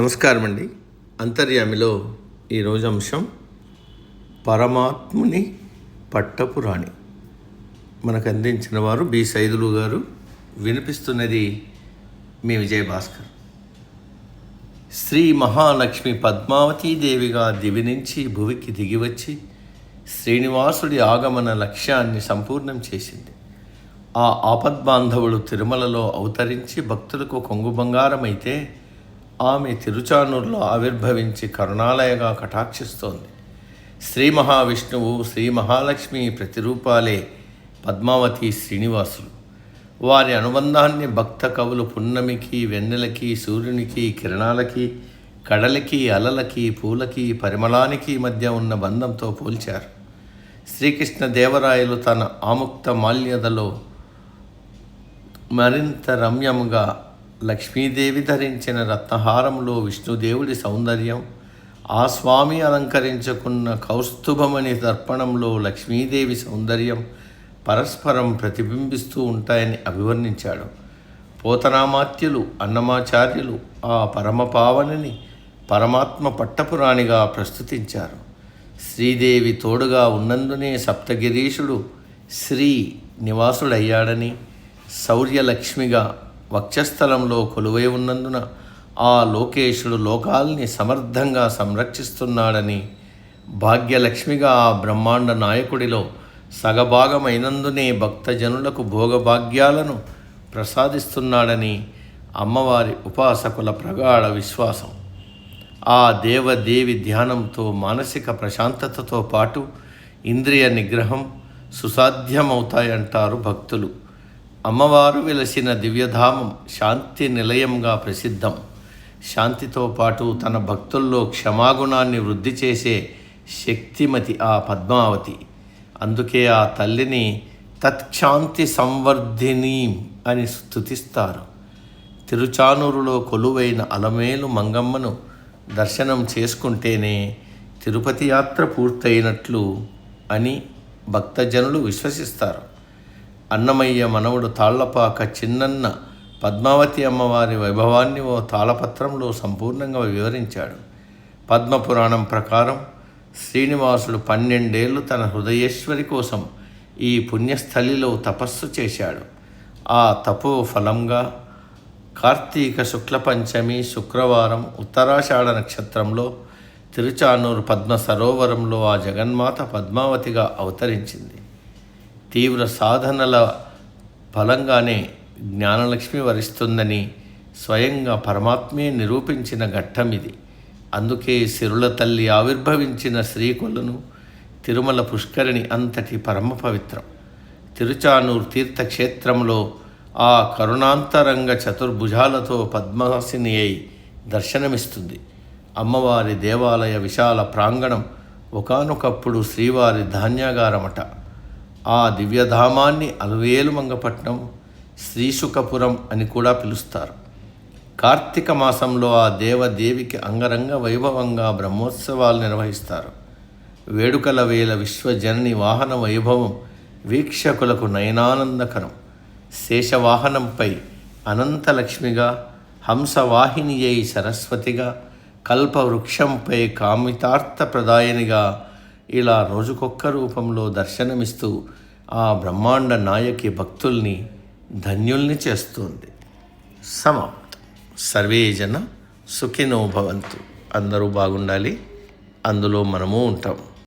నమస్కారం అండి అంతర్యామిలో ఈరోజు అంశం పరమాత్ముని పట్టపు రాణి మనకు అందించిన వారు బి సైదులు గారు. వినిపిస్తున్నది మీ విజయ భాస్కర్ శ్రీ మహాలక్ష్మి పద్మావతీదేవిగా దివి నుంచి భువికి దిగివచ్చి శ్రీనివాసుడి ఆగమన లక్ష్యాన్ని సంపూర్ణం చేసింది. ఆ ఆపద్బాంధవుడు తిరుమలలో అవతరించి భక్తులకు కొంగు బంగారమైతే ఆమె తిరుచానూరులో ఆవిర్భవించి కరుణాలయగా కటాక్షిస్తోంది. శ్రీ మహావిష్ణువు శ్రీ మహాలక్ష్మి ప్రతిరూపాలే పద్మావతి శ్రీనివాసులు. వారి అనుబంధాన్ని భక్త కవులు పున్నమికి వెన్నెలకి సూర్యునికి కిరణాలకి కడలికి అలలకి పూలకి పరిమళానికి మధ్య ఉన్న బంధంతో పోల్చారు. శ్రీకృష్ణ దేవరాయలు తన ఆముక్త మాల్యదలో మరింత రమ్యముగా లక్ష్మీదేవి ధరించిన రత్నహారంలో విష్ణుదేవుడి సౌందర్యం ఆ స్వామి అలంకరించుకున్న కౌస్తుభమణి దర్పణంలో లక్ష్మీదేవి సౌందర్యం పరస్పరం ప్రతిబింబిస్తూ ఉంటాయని అభివర్ణించాడు. పోతనామాత్యులు అన్నమాచార్యులు ఆ పరమపావనిని పరమాత్మ పట్టపురాణిగా ప్రస్తుతించారు. శ్రీదేవి తోడుగా ఉన్నందునే సప్తగిరీషుడు శ్రీ నివాసుడయ్యాడని శౌర్యలక్ష్మిగా వక్షస్థలంలో కొలువై ఉన్నందున ఆ లోకేశుడు లోకాల్ని సమర్థంగా సంరక్షిస్తున్నాడని భాగ్యలక్ష్మిగా ఆ బ్రహ్మాండ నాయకుడిలో సగభాగమైనందునే భక్తజనులకు భోగభాగ్యాలను ప్రసాదిస్తున్నాడని అమ్మవారి ఉపాసకుల ప్రగాఢ విశ్వాసం. ఆ దేవదేవి ధ్యానంతో మానసిక ప్రశాంతతతో పాటు ఇంద్రియ నిగ్రహం సుసాధ్యమవుతాయంటారు భక్తులు. అమ్మవారు వెలసిన దివ్యధామం శాంతి నిలయంగా ప్రసిద్ధం. శాంతితో పాటు తన భక్తుల్లో క్షమాగుణాన్ని వృద్ధి చేసే శక్తిమతి ఆ పద్మావతి. అందుకే ఆ తల్లిని తత్క్షాంతి సంవర్ధిని అని స్తుతిస్తారు. తిరుచానూరులో కొలువైన అలమేలు మంగమ్మను దర్శనం చేసుకుంటేనే తిరుపతి యాత్ర పూర్తయినట్లు అని భక్తజనులు విశ్వసిస్తారు. అన్నమయ్య మనవడు తాళ్ళపాక చిన్నన్న పద్మావతి అమ్మవారి వైభవాన్ని ఓ తాళపత్రంలో సంపూర్ణంగా వివరించాడు. పద్మపురాణం ప్రకారం శ్రీనివాసుడు పన్నెండేళ్ళు తన హృదయేశ్వరి కోసం ఈ పుణ్యస్థలిలో తపస్సు చేశాడు. ఆ తపో ఫలంగా కార్తీక శుక్ల పంచమి శుక్రవారం ఉత్తరాషాఢ నక్షత్రంలో తిరుచానూరు పద్మ సరోవరంలో ఆ జగన్మాత పద్మావతిగా అవతరించింది. తీవ్ర సాధనల ఫలంగానే జ్ఞానలక్ష్మి వరిస్తుందని స్వయంగా పరమాత్మే నిరూపించిన ఘట్టం ఇది అందుకే సిరుల తల్లి ఆవిర్భవించిన శ్రీకులను తిరుమల పుష్కరిణి అంతటి పరమ పవిత్రం తిరుచానూరు తీర్థక్షేత్రంలో ఆ కరుణాంతరంగ చతుర్భుజాలతో పద్మాసిని అయి దర్శనమిస్తుంది. అమ్మవారి దేవాలయ విశాల ప్రాంగణం ఒకానొకప్పుడు శ్రీవారి ధాన్యాగారమట. ఆ దివ్యధామాన్ని అలవేలు మంగపట్నం శ్రీశుకపురం అని కూడా పిలుస్తారు. కార్తీక మాసంలో ఆ దేవదేవికి అంగరంగ వైభవంగా బ్రహ్మోత్సవాలు నిర్వహిస్తారు. వేడుకల వేల విశ్వజనని వాహన వైభవం వీక్షకులకు నయనానందకరం. శేషవాహనంపై అనంతలక్ష్మిగా హంసవాహిని అయి సరస్వతిగా కల్పవృక్షంపై కామితార్థప్రదాయనిగా ఇలా రోజుకొక్క రూపంలో దర్శనమిస్తూ ఆ బ్రహ్మాండ నాయకి భక్తుల్ని ధన్యుల్ని చేస్తుంది. సమాప్తం. సర్వే జన సుఖినో భవంతు. అందరూ బాగుండాలి. అందులో మనము ఉంటాం.